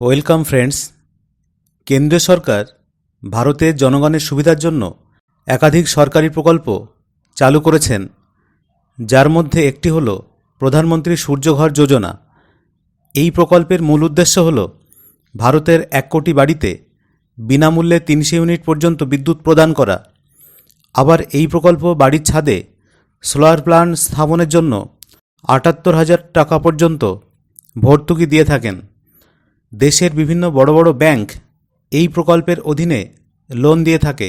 Welcome friends. কেন্দ্রীয় সরকার ভারতের জনগণের সুবিধার জন্য একাধিক সরকারি প্রকল্প চালু করেছেন, যার মধ্যে একটি হল প্রধানমন্ত্রী সূর্যঘর যোজনা। এই প্রকল্পের মূল উদ্দেশ্য হল ভারতের এক কোটি বাড়িতে বিনামূল্যে তিনশো ইউনিট পর্যন্ত বিদ্যুৎ প্রদান করা। আবার এই প্রকল্প বাড়ির ছাদে সোলার প্ল্যান্ট স্থাপনের জন্য আটাত্তর হাজার টাকা পর্যন্ত ভর্তুকি দিয়ে থাকেন। দেশের বিভিন্ন বড় বড় ব্যাংক এই প্রকল্পের অধীনে লোন দিয়ে থাকে।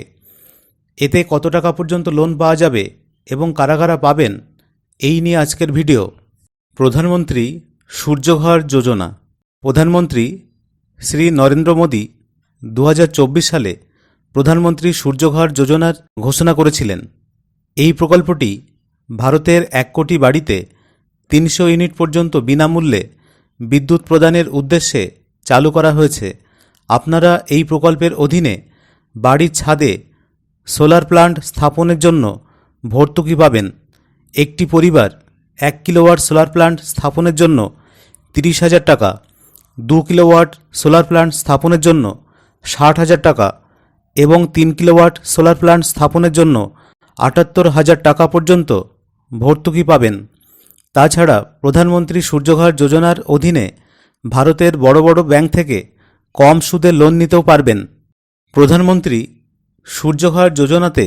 এতে কত টাকা পর্যন্ত লোন পাওয়া যাবে এবং কারা কারা পাবেন, এই নিয়ে আজকের ভিডিও। প্রধানমন্ত্রী সূর্যঘর যোজনা। প্রধানমন্ত্রী শ্রী নরেন্দ্র মোদী দু হাজার চব্বিশ সালে প্রধানমন্ত্রী সূর্যঘর যোজনার ঘোষণা করেছিলেন। এই প্রকল্পটি ভারতের এক কোটি বাড়িতে তিনশো ইউনিট পর্যন্ত বিনামূল্যে বিদ্যুৎ প্রদানের উদ্দেশ্যে চালু করা হয়েছে। আপনারা এই প্রকল্পের অধীনে বাড়ির ছাদে সোলার প্ল্যান্ট স্থাপনের জন্য ভর্তুকি পাবেন। একটি পরিবার এক কিলোওয়াট সোলার প্লান্ট স্থাপনের জন্য তিরিশ হাজার টাকা, দু কিলোওয়াট সোলার প্লান্ট স্থাপনের জন্য ষাট হাজার টাকা এবং তিন কিলোওয়াট সোলার প্লান্ট স্থাপনের জন্য আটাত্তর হাজার টাকা পর্যন্ত ভর্তুকি পাবেন। তাছাড়া প্রধানমন্ত্রী সূর্যঘর যোজনার অধীনে ভারতের বড় বড় ব্যাংক থেকে কম সুদে লোন নিতেও পারবেন। প্রধানমন্ত্রী সূর্যঘর যোজনাতে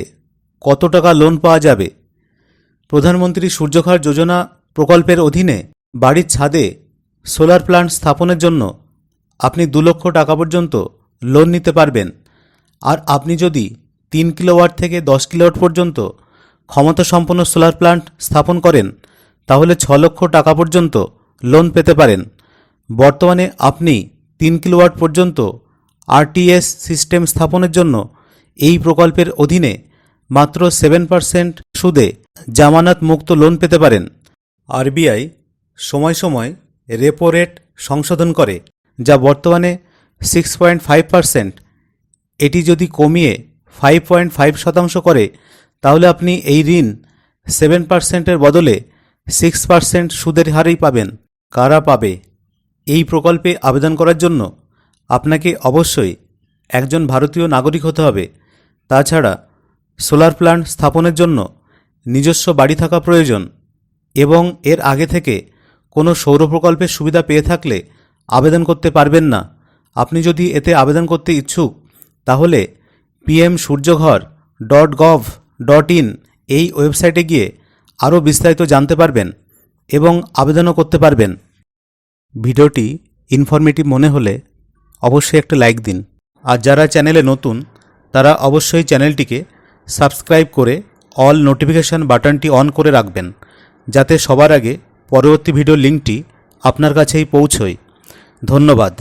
কত টাকা লোন পাওয়া যাবে? প্রধানমন্ত্রী সূর্যঘর যোজনা প্রকল্পের অধীনে বাড়ির ছাদে সোলার প্ল্যান্ট স্থাপনের জন্য আপনি দু লক্ষ টাকা পর্যন্ত লোন নিতে পারবেন। আর আপনি যদি তিন কিলোওয়াট থেকে দশ কিলোওয়াট পর্যন্ত ক্ষমতাসম্পন্ন সোলার প্ল্যান্ট স্থাপন করেন, তাহলে ছ লক্ষ টাকা পর্যন্ত লোন পেতে পারেন। বর্তমানে আপনি তিন কিলোওয়াট পর্যন্ত আরটিএস সিস্টেম স্থাপনের জন্য এই প্রকল্পের অধীনে মাত্র সেভেন পার্সেন্ট সুদে জামানত মুক্ত লোন পেতে পারেন। আরবিআই সময় সময় রেপো রেট সংশোধন করে, যা বর্তমানে সিক্স পয়েন্ট ফাইভ পার্সেন্ট এটি যদি কমিয়ে ফাইভ পয়েন্ট ফাইভ শতাংশ করে, তাহলে আপনি এই ঋণ সেভেন পার্সেন্টের বদলে সিক্স পার্সেন্ট সুদের হারেই পাবেন। কারা পাবে? এই প্রকল্পে আবেদন করার জন্য আপনাকে অবশ্যই একজন ভারতীয় নাগরিক হতে হবে। তাছাড়া সোলার প্ল্যান্ট স্থাপনের জন্য নিজস্ব বাড়ি থাকা প্রয়োজন এবং এর আগে থেকে কোনো সৌর প্রকল্পের সুবিধা পেয়ে থাকলে আবেদন করতে পারবেন না। আপনি যদি এতে আবেদন করতে ইচ্ছুক, তাহলে PM Suryaghar dot gov dot in এই ওয়েবসাইটে গিয়ে আরও বিস্তারিত জানতে পারবেন এবং আবেদনও করতে পারবেন। ভিডিওটি ইনফরমেটিভ মনে হলে অবশ্যই একটা লাইক দিন। আর যারা চ্যানেলে নতুন, তারা অবশ্যই চ্যানেলটিকে সাবস্ক্রাইব করে অল নোটিফিকেশান বাটনটি অন করে রাখবেন, যাতে সবার আগে পরবর্তী ভিডিও লিঙ্কটি আপনার কাছেই পৌঁছয়। ধন্যবাদ।